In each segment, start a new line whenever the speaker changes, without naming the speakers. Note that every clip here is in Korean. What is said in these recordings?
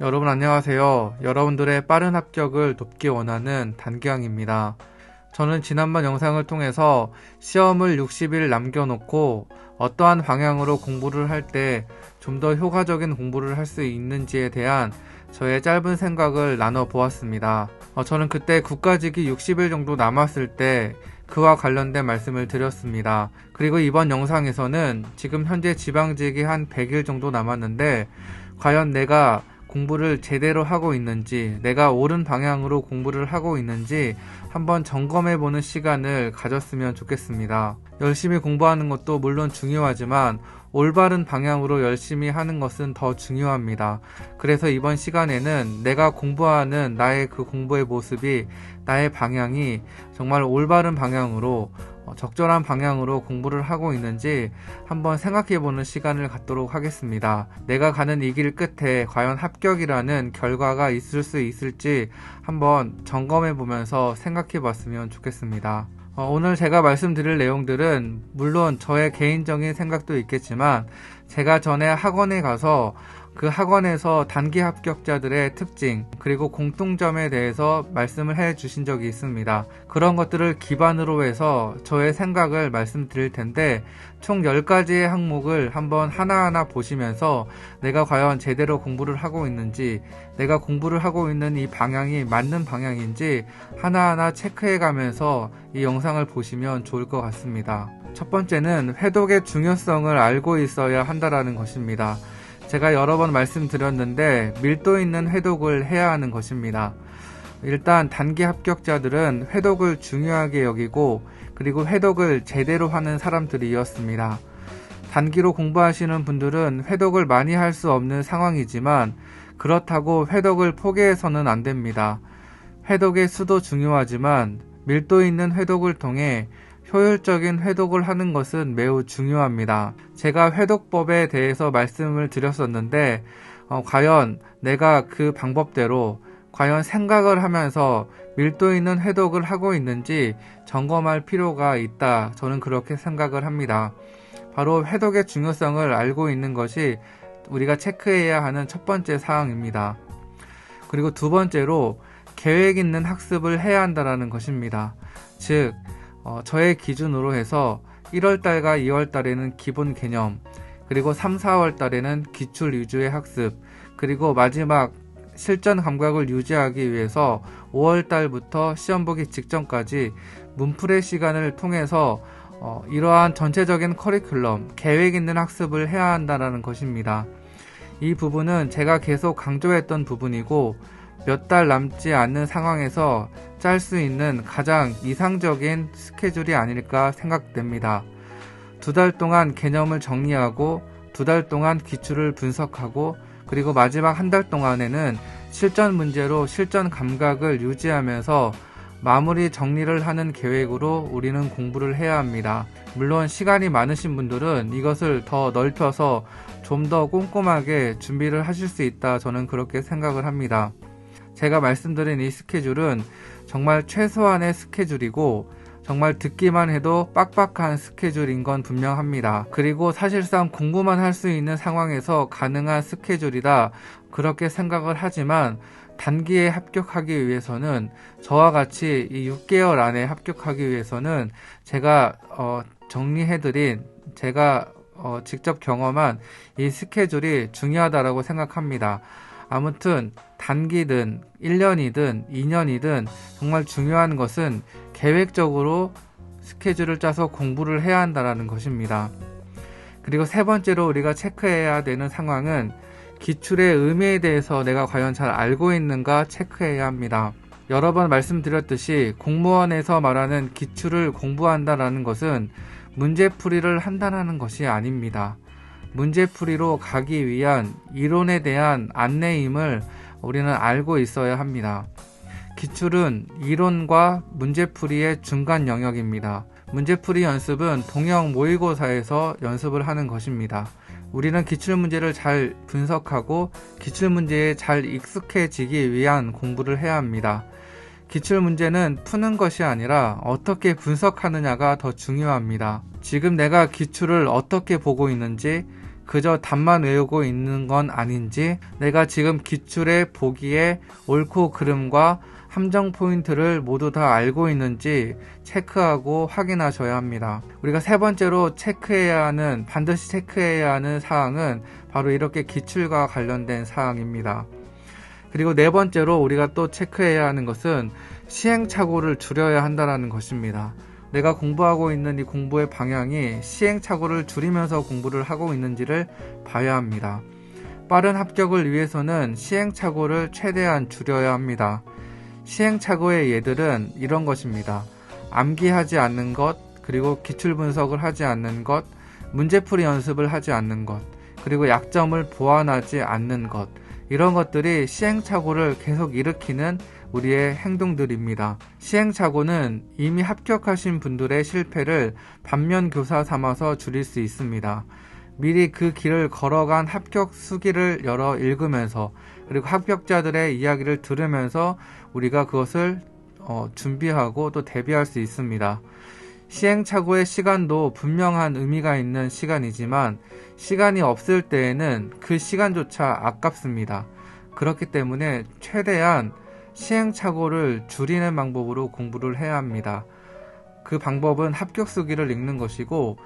여러분 안녕하세요. 여러분들의 빠른 합격을 돕기 원하는 단기왕입니다. 저는 지난번 영상을 통해서 시험을 60일 남겨놓고 어떠한 방향으로 공부를 할 때 좀 더 효과적인 공부를 할 수 있는지에 대한 저의 짧은 생각을 나눠 보았습니다. 어, 저는 그때 국가직이 60일 정도 남았을 때 그와 관련된 말씀을 드렸습니다. 그리고 이번 영상에서는 지금 현재 지방직이 한 100일 정도 남았는데 과연 내가 공부를 제대로 하고 있는지, 내가 옳은 방향으로 공부를 하고 있는지 한번 점검해 보는 시간을 가졌으면 좋겠습니다. 열심히 공부하는 것도 물론 중요하지만 올바른 방향으로 열심히 하는 것은 더 중요합니다. 그래서 이번 시간에는 내가 공부하는 나의 그 공부의 모습이 나의 방향이 정말 올바른 방향으로 어, 적절한 방향으로 공부를 하고 있는지 한번 생각해 보는 시간을 갖도록 하겠습니다. 내가 가는 이 길 끝에 과연 합격이라는 결과가 있을 수 있을지 한번 점검해 보면서 생각해 봤으면 좋겠습니다. 어, 오늘 제가 말씀드릴 내용들은 물론 저의 개인적인 생각도 있겠지만 제가 전에 학원에 가서 그 학원에서 단기 합격자들의 특징 그리고 공통점에 대해서 말씀을 해 주신 적이 있습니다. 그런 것들을 기반으로 해서 저의 생각을 말씀드릴 텐데 총 10가지의 항목을 한번 하나하나 보시면서 내가 과연 제대로 공부를 하고 있는지 내가 공부를 하고 있는 이 방향이 맞는 방향인지 하나하나 체크해 가면서 이 영상을 보시면 좋을 것 같습니다. 첫 번째는 회독의 중요성을 알고 있어야 한다라는 것입니다. 제가 여러 번 말씀드렸는데 밀도 있는 회독을 해야 하는 것입니다. 일단 단기 합격자들은 회독을 중요하게 여기고 그리고 회독을 제대로 하는 사람들이었습니다. 단기로 공부하시는 분들은 회독을 많이 할 수 없는 상황이지만 그렇다고 회독을 포기해서는 안 됩니다. 회독의 수도 중요하지만 밀도 있는 회독을 통해 효율적인 회독을 하는 것은 매우 중요합니다. 제가 회독법에 대해서 말씀을 드렸었는데, 어, 과연 내가 그 방법대로 과연 생각을 하면서 밀도 있는 회독을 하고 있는지 점검할 필요가 있다. 저는 그렇게 생각을 합니다. 바로 회독의 중요성을 알고 있는 것이 우리가 체크해야 하는 첫 번째 사항입니다. 그리고 두 번째로 계획 있는 학습을 해야 한다는 것입니다. 즉, 어, 저의 기준으로 해서 1월 달과 2월 달에는 기본 개념, 그리고 3, 4월 달에는 기출 위주의 학습, 그리고 마지막 실전 감각을 유지하기 위해서 5월 달부터 시험 보기 직전까지 문풀의 시간을 통해서 어, 이러한 전체적인 커리큘럼, 계획 있는 학습을 해야 한다는 것입니다. 이 부분은 제가 계속 강조했던 부분이고 몇 달 남지 않는 상황에서 짤 수 있는 가장 이상적인 스케줄이 아닐까 생각됩니다. 두 달 동안 개념을 정리하고 두 달 동안 기출을 분석하고 그리고 마지막 한 달 동안에는 실전 문제로 실전 감각을 유지하면서 마무리 정리를 하는 계획으로 우리는 공부를 해야 합니다. 물론 시간이 많으신 분들은 이것을 더 넓혀서 좀 더 꼼꼼하게 준비를 하실 수 있다. 저는 그렇게 생각을 합니다. 제가 말씀드린 이 스케줄은 정말 최소한의 스케줄이고 정말 듣기만 해도 빡빡한 스케줄인 건 분명합니다. 그리고 사실상 공부만 할 수 있는 상황에서 가능한 스케줄이다. 그렇게 생각을 하지만 단기에 합격하기 위해서는 저와 같이 이 6개월 안에 합격하기 위해서는 제가 어 정리해드린 제가 어 직접 경험한 이 스케줄이 중요하다라고 생각합니다. 아무튼 단기든 1년이든 2년이든 정말 중요한 것은 계획적으로 스케줄을 짜서 공부를 해야 한다는 것입니다. 그리고 세 번째로 우리가 체크해야 되는 상황은 기출의 의미에 대해서 내가 과연 잘 알고 있는가 체크해야 합니다. 여러 번 말씀드렸듯이 공무원에서 말하는 기출을 공부한다라는 것은 문제풀이를 한다는 것이 아닙니다. 문제풀이로 가기 위한 이론에 대한 안내임을 우리는 알고 있어야 합니다. 기출은 이론과 문제풀이의 중간 영역입니다. 문제풀이 연습은 동영 모의고사에서 연습을 하는 것입니다. 우리는 기출문제를 잘 분석하고 기출문제에 잘 익숙해지기 위한 공부를 해야 합니다. 기출문제는 푸는 것이 아니라 어떻게 분석하느냐가 더 중요합니다. 지금 내가 기출을 어떻게 보고 있는지 그저 답만 외우고 있는 건 아닌지 내가 지금 기출에 보기에 옳고 그름과 함정 포인트를 모두 다 알고 있는지 체크하고 확인하셔야 합니다. 우리가 세 번째로 체크해야 하는, 반드시 체크해야 하는 사항은 바로 이렇게 기출과 관련된 사항입니다. 그리고 네 번째로 우리가 또 체크해야 하는 것은 시행착오를 줄여야 한다는 것입니다. 내가 공부하고 있는 이 공부의 방향이 시행착오를 줄이면서 공부를 하고 있는지를 봐야 합니다. 빠른 합격을 위해서는 시행착오를 최대한 줄여야 합니다. 시행착오의 예들은 이런 것입니다. 암기하지 않는 것, 그리고 기출 분석을 하지 않는 것, 문제풀이 연습을 하지 않는 것, 그리고 약점을 보완하지 않는 것, 이런 것들이 시행착오를 계속 일으키는 우리의 행동들입니다. 시행착오는 이미 합격하신 분들의 실패를 반면 교사 삼아서 줄일 수 있습니다. 미리 그 길을 걸어간 합격 수기를 열어 읽으면서 그리고 합격자들의 이야기를 들으면서 우리가 그것을 어, 준비하고 또 대비할 수 있습니다. 시행착오의 시간도 분명한 의미가 있는 시간이지만 시간이 없을 때에는 그 시간조차 아깝습니다. 그렇기 때문에 최대한 시행착오를 줄이는 방법으로 공부를 해야 합니다. 그 방법은 합격 수기를 읽는 것이고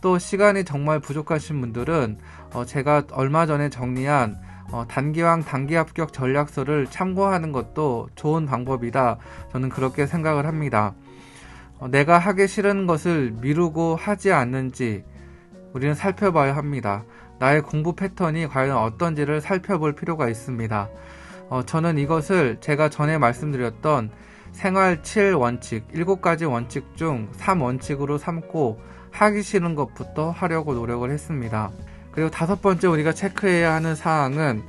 또 시간이 정말 부족하신 분들은 어 제가 얼마 전에 정리한 어 단기왕 단기 합격 전략서를 참고하는 것도 좋은 방법이다. 저는 그렇게 생각을 합니다. 어 내가 하기 싫은 것을 미루고 하지 않는지 우리는 살펴봐야 합니다. 나의 공부 패턴이 과연 어떤지를 살펴볼 필요가 있습니다. 어, 저는 이것을 제가 전에 말씀드렸던 생활 7원칙, 7가지 원칙 중 3원칙으로 삼고 하기 싫은 것부터 하려고 노력을 했습니다. 그리고 다섯 번째 우리가 체크해야 하는 사항은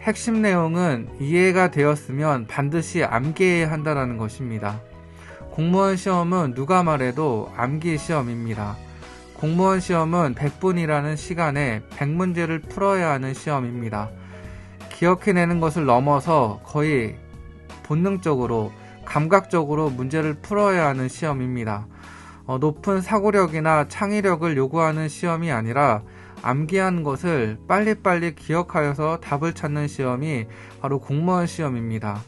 핵심 내용은 이해가 되었으면 반드시 암기해야 한다는 것입니다. 공무원 시험은 누가 말해도 암기 시험입니다. 공무원 시험은 100분이라는 시간에 100문제를 풀어야 하는 시험입니다. 기억해내는 것을 넘어서 거의 본능적으로, 감각적으로 문제를 풀어야 하는 시험입니다. 어, 높은 사고력이나 창의력을 요구하는 시험이 아니라 암기한 것을 빨리빨리 기억하여서 답을 찾는 시험이 바로 공무원 시험입니다.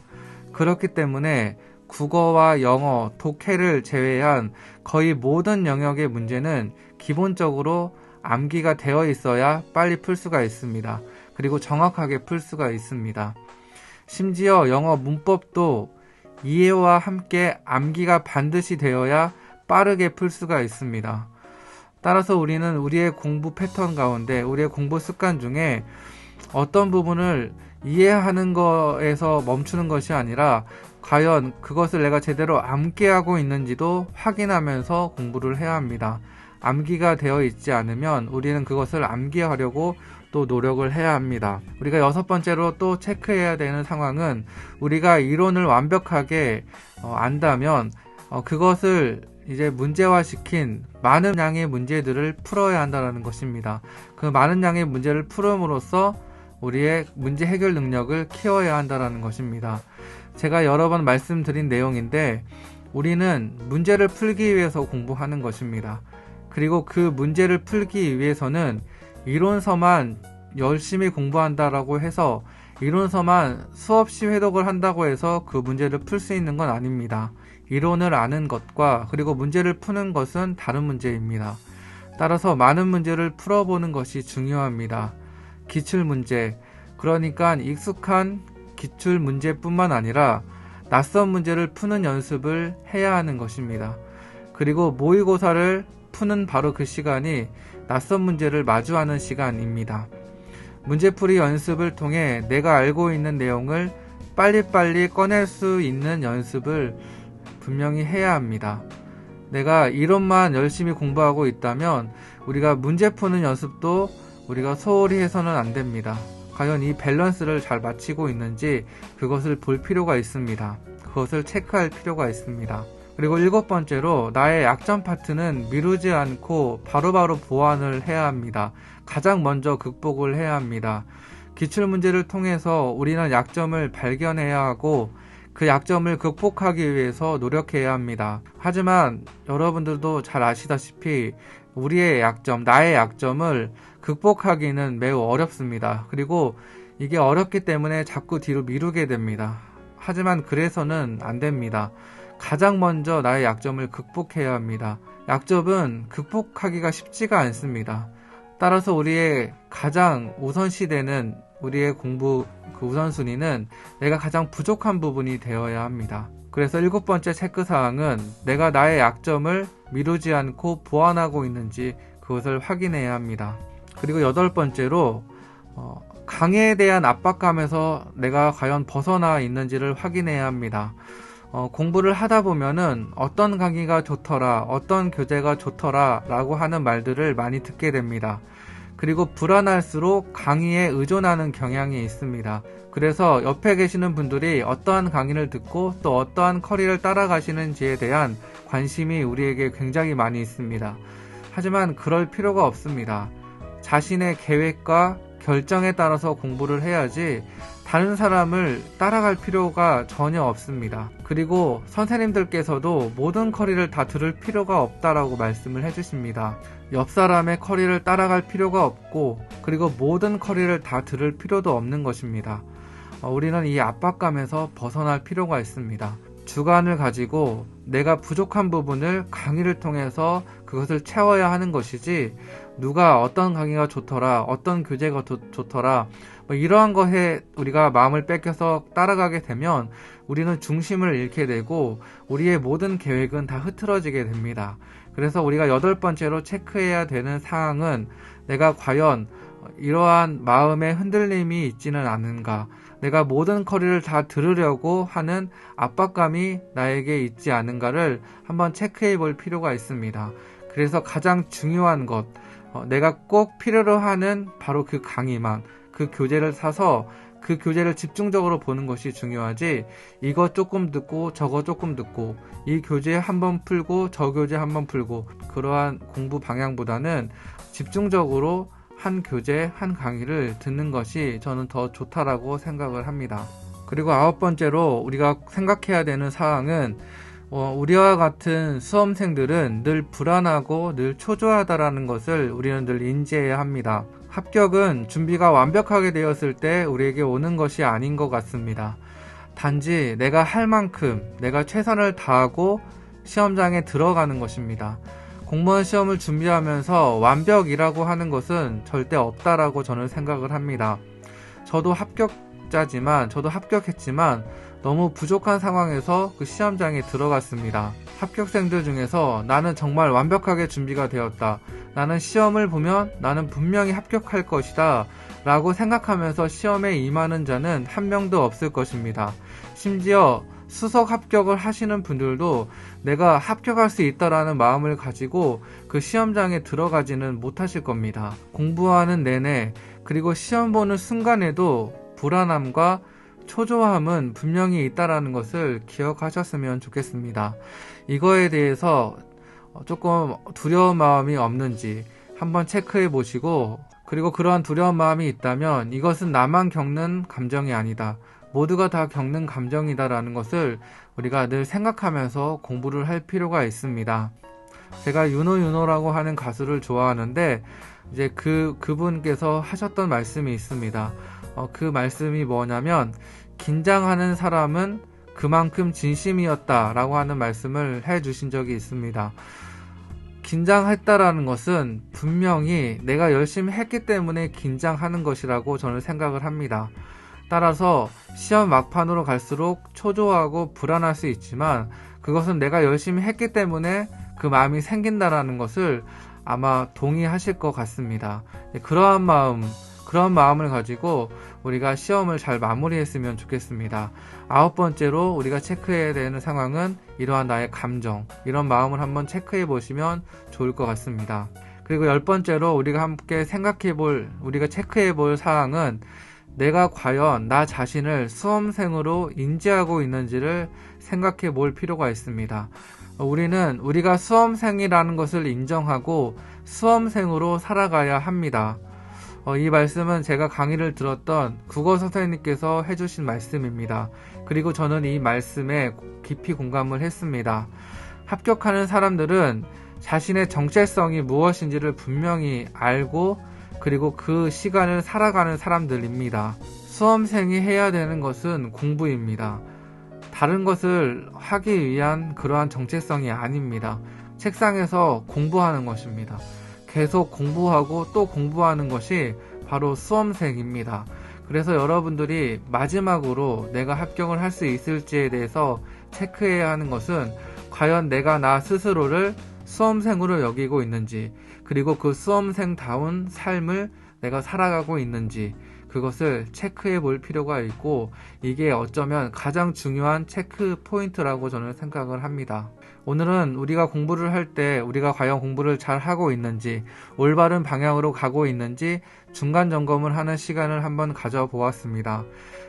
그렇기 때문에 국어와 영어, 독해를 제외한 거의 모든 영역의 문제는 기본적으로 암기가 되어 있어야 빨리 풀 수가 있습니다. 그리고 정확하게 풀 수가 있습니다. 심지어 영어 문법도 이해와 함께 암기가 반드시 되어야 빠르게 풀 수가 있습니다. 따라서 우리는 우리의 공부 패턴 가운데 우리의 공부 습관 중에 어떤 부분을 이해하는 거에서 멈추는 것이 아니라 과연 그것을 내가 제대로 암기하고 있는지도 확인하면서 공부를 해야 합니다. 암기가 되어 있지 않으면 우리는 그것을 암기하려고 또 노력을 해야 합니다. 우리가 여섯 번째로 또 체크해야 되는 상황은 우리가 이론을 완벽하게 어, 안다면 어, 그것을 이제 문제화 시킨 많은 양의 문제들을 풀어야 한다는 것입니다. 그 많은 양의 문제를 풀음으로써 우리의 문제 해결 능력을 키워야 한다는 것입니다. 제가 여러 번 말씀드린 내용인데 우리는 문제를 풀기 위해서 공부하는 것입니다. 그리고 그 문제를 풀기 위해서는 이론서만 열심히 공부한다라고 해서 이론서만 수없이 회독을 한다고 해서 그 문제를 풀 수 있는 건 아닙니다. 이론을 아는 것과 그리고 문제를 푸는 것은 다른 문제입니다. 따라서 많은 문제를 풀어보는 것이 중요합니다. 기출 문제, 그러니까 익숙한 기출 문제뿐만 아니라 낯선 문제를 푸는 연습을 해야 하는 것입니다. 그리고 모의고사를 푸는 바로 그 시간이 낯선 문제를 마주하는 시간입니다. 문제풀이 연습을 통해 내가 알고 있는 내용을 빨리빨리 꺼낼 수 있는 연습을 분명히 해야 합니다. 내가 이론만 열심히 공부하고 있다면 우리가 문제 푸는 연습도 우리가 소홀히 해서는 안 됩니다. 과연 이 밸런스를 잘 맞추고 있는지 그것을 볼 필요가 있습니다. 그것을 체크할 필요가 있습니다. 그리고 일곱 번째로 나의 약점 파트는 미루지 않고 바로바로 보완을 해야 합니다. 가장 먼저 극복을 해야 합니다. 기출 문제를 통해서 우리는 약점을 발견해야 하고 그 약점을 극복하기 위해서 노력해야 합니다. 하지만 여러분들도 잘 아시다시피 우리의 약점, 나의 약점을 극복하기는 매우 어렵습니다. 그리고 이게 어렵기 때문에 자꾸 뒤로 미루게 됩니다. 하지만 그래서는 안 됩니다. 가장 먼저 나의 약점을 극복해야 합니다. 약점은 극복하기가 쉽지가 않습니다. 따라서 우리의 가장 우선시되는 우리의 공부 그 우선순위는 내가 가장 부족한 부분이 되어야 합니다. 그래서 일곱 번째 체크사항은 내가 나의 약점을 미루지 않고 보완하고 있는지 그것을 확인해야 합니다. 그리고 여덟 번째로 어, 강의에 대한 압박감에서 내가 과연 벗어나 있는지를 확인해야 합니다. 어, 공부를 하다 보면은 어떤 강의가 좋더라, 어떤 교재가 좋더라 라고 하는 말들을 많이 듣게 됩니다. 그리고 불안할수록 강의에 의존하는 경향이 있습니다. 그래서 옆에 계시는 분들이 어떠한 강의를 듣고 또 어떠한 커리를 따라가시는지에 대한 관심이 우리에게 굉장히 많이 있습니다. 하지만 그럴 필요가 없습니다. 자신의 계획과 결정에 따라서 공부를 해야지 다른 사람을 따라갈 필요가 전혀 없습니다. 그리고 선생님들께서도 모든 커리를 다 들을 필요가 없다라고 말씀을 해주십니다. 옆 사람의 커리를 따라갈 필요가 없고 그리고 모든 커리를 다 들을 필요도 없는 것입니다. 어, 우리는 이 압박감에서 벗어날 필요가 있습니다. 주관을 가지고 내가 부족한 부분을 강의를 통해서 그것을 채워야 하는 것이지 누가 어떤 강의가 좋더라 어떤 교재가 도, 좋더라 뭐 이러한 것에 우리가 마음을 뺏겨서 따라가게 되면 우리는 중심을 잃게 되고 우리의 모든 계획은 다 흐트러지게 됩니다. 그래서 우리가 여덟 번째로 체크해야 되는 사항은 내가 과연 이러한 마음의 흔들림이 있지는 않은가 내가 모든 커리를 다 들으려고 하는 압박감이 나에게 있지 않은가를 한번 체크해 볼 필요가 있습니다. 그래서 가장 중요한 것, 어, 내가 꼭 필요로 하는 바로 그 강의만, 그 교재를 사서 그 교재를 집중적으로 보는 것이 중요하지, 이거 조금 듣고 저거 조금 듣고, 이 교재 한번 풀고 저 교재 한번 풀고, 그러한 공부 방향보다는 집중적으로 한 교재, 한 강의를 듣는 것이 저는 더 좋다라고 생각을 합니다. 그리고 아홉 번째로 우리가 생각해야 되는 사항은 어, 우리와 같은 수험생들은 늘 불안하고 늘 초조하다라는 것을 우리는 늘 인지해야 합니다. 합격은 준비가 완벽하게 되었을 때 우리에게 오는 것이 아닌 것 같습니다. 단지 내가 할 만큼 내가 최선을 다하고 시험장에 들어가는 것입니다. 공무원 시험을 준비하면서 완벽이라고 하는 것은 절대 없다라고 저는 생각을 합니다. 저도 합격자지만, 저도 합격했지만, 너무 부족한 상황에서 그 시험장에 들어갔습니다. 합격생들 중에서 나는 정말 완벽하게 준비가 되었다. 나는 시험을 보면 나는 분명히 합격할 것이다. 라고 생각하면서 시험에 임하는 자는 한 명도 없을 것입니다. 심지어 수석 합격을 하시는 분들도 내가 합격할 수 있다라는 마음을 가지고 그 시험장에 들어가지는 못하실 겁니다. 공부하는 내내 그리고 시험 보는 순간에도 불안함과 초조함은 분명히 있다라는 것을 기억하셨으면 좋겠습니다. 이거에 대해서 조금 두려운 마음이 없는지 한번 체크해 보시고 그리고 그러한 두려운 마음이 있다면 이것은 나만 겪는 감정이 아니다. 모두가 다 겪는 감정이다라는 것을 우리가 늘 생각하면서 공부를 할 필요가 있습니다. 제가 윤호 윤호라고 하는 가수를 좋아하는데 이제 그 그분께서 하셨던 말씀이 있습니다. 어, 그 말씀이 뭐냐면 긴장하는 사람은 그만큼 진심이었다라고 하는 말씀을 해 주신 적이 있습니다. 긴장했다라는 것은 분명히 내가 열심히 했기 때문에 긴장하는 것이라고 저는 생각을 합니다. 따라서 시험 막판으로 갈수록 초조하고 불안할 수 있지만 그것은 내가 열심히 했기 때문에 그 마음이 생긴다라는 것을 아마 동의하실 것 같습니다. 네, 그러한 마음, 그런 마음을 가지고 우리가 시험을 잘 마무리했으면 좋겠습니다. 아홉 번째로 우리가 체크해야 되는 상황은 이러한 나의 감정, 이런 마음을 한번 체크해 보시면 좋을 것 같습니다. 그리고 열 번째로 우리가 함께 생각해 볼, 우리가 체크해 볼 사항은 내가 과연 나 자신을 수험생으로 인지하고 있는지를 생각해 볼 필요가 있습니다. 우리는 우리가 수험생이라는 것을 인정하고 수험생으로 살아가야 합니다. 어, 이 말씀은 제가 강의를 들었던 국어 선생님께서 해주신 말씀입니다. 그리고 저는 이 말씀에 깊이 공감을 했습니다. 합격하는 사람들은 자신의 정체성이 무엇인지를 분명히 알고 그리고 그 시간을 살아가는 사람들입니다. 수험생이 해야 되는 것은 공부입니다. 다른 것을 하기 위한 그러한 정체성이 아닙니다. 책상에서 공부하는 것입니다. 계속 공부하고 또 공부하는 것이 바로 수험생입니다. 그래서 여러분들이 마지막으로 내가 합격을 할 수 있을지에 대해서 체크해야 하는 것은 과연 내가 나 스스로를 수험생으로 여기고 있는지, 그리고 그 수험생다운 삶을 내가 살아가고 있는지, 그것을 체크해 볼 필요가 있고, 이게 어쩌면 가장 중요한 체크 포인트라고 저는 생각을 합니다. 오늘은 우리가 공부를 할 때 우리가 과연 공부를 잘 하고 있는지, 올바른 방향으로 가고 있는지 중간 점검을 하는 시간을 한번 가져보았습니다.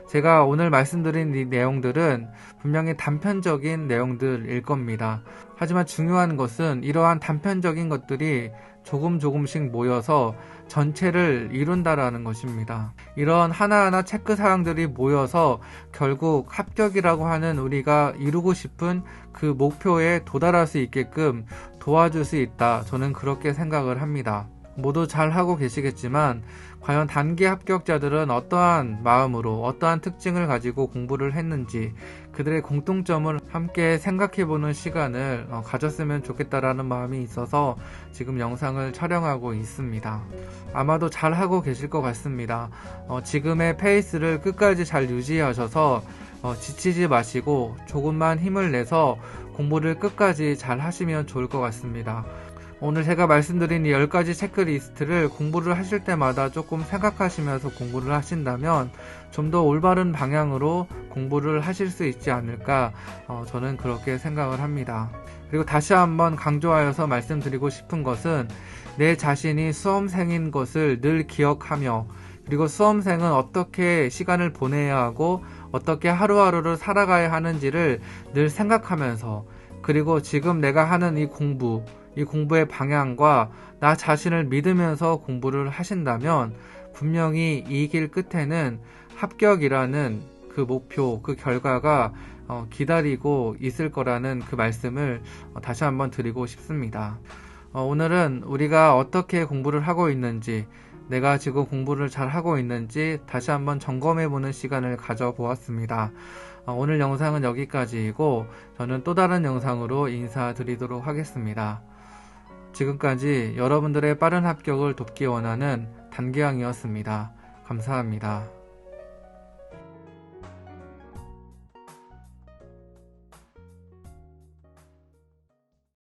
제가 오늘 말씀드린 이 내용들은 분명히 단편적인 내용들일 겁니다. 하지만 중요한 것은 이러한 단편적인 것들이 조금 조금씩 모여서 전체를 이룬다라는 것입니다. 이런 하나하나 체크 사항들이 모여서 결국 합격이라고 하는 우리가 이루고 싶은 그 목표에 도달할 수 있게끔 도와줄 수 있다. 저는 그렇게 생각을 합니다. 모두 잘 하고 계시겠지만 과연 단기 합격자들은 어떠한 마음으로 어떠한 특징을 가지고 공부를 했는지 그들의 공통점을 함께 생각해 보는 시간을 어, 가졌으면 좋겠다라는 마음이 있어서 지금 영상을 촬영하고 있습니다. 아마도 잘 하고 계실 것 같습니다. 어, 지금의 페이스를 끝까지 잘 유지하셔서 어, 지치지 마시고 조금만 힘을 내서 공부를 끝까지 잘 하시면 좋을 것 같습니다. 오늘 제가 말씀드린 이 10가지 체크리스트를 공부를 하실 때마다 조금 생각하시면서 공부를 하신다면 좀 더 올바른 방향으로 공부를 하실 수 있지 않을까 어, 저는 그렇게 생각을 합니다. 그리고 다시 한번 강조하여서 말씀드리고 싶은 것은 내 자신이 수험생인 것을 늘 기억하며 그리고 수험생은 어떻게 시간을 보내야 하고 어떻게 하루하루를 살아가야 하는지를 늘 생각하면서 그리고 지금 내가 하는 이 공부 이 공부의 방향과 나 자신을 믿으면서 공부를 하신다면 분명히 이 길 끝에는 합격이라는 그 목표, 그 결과가 어, 기다리고 있을 거라는 그 말씀을 어, 다시 한번 드리고 싶습니다. 어, 오늘은 우리가 어떻게 공부를 하고 있는지, 내가 지금 공부를 잘 하고 있는지 다시 한번 점검해 보는 시간을 가져보았습니다. 오늘 영상은 여기까지이고, 저는 또 다른 영상으로 인사드리도록 하겠습니다. 지금까지 여러분들의 빠른 합격을 돕기 원하는 단기왕이었습니다. 감사합니다.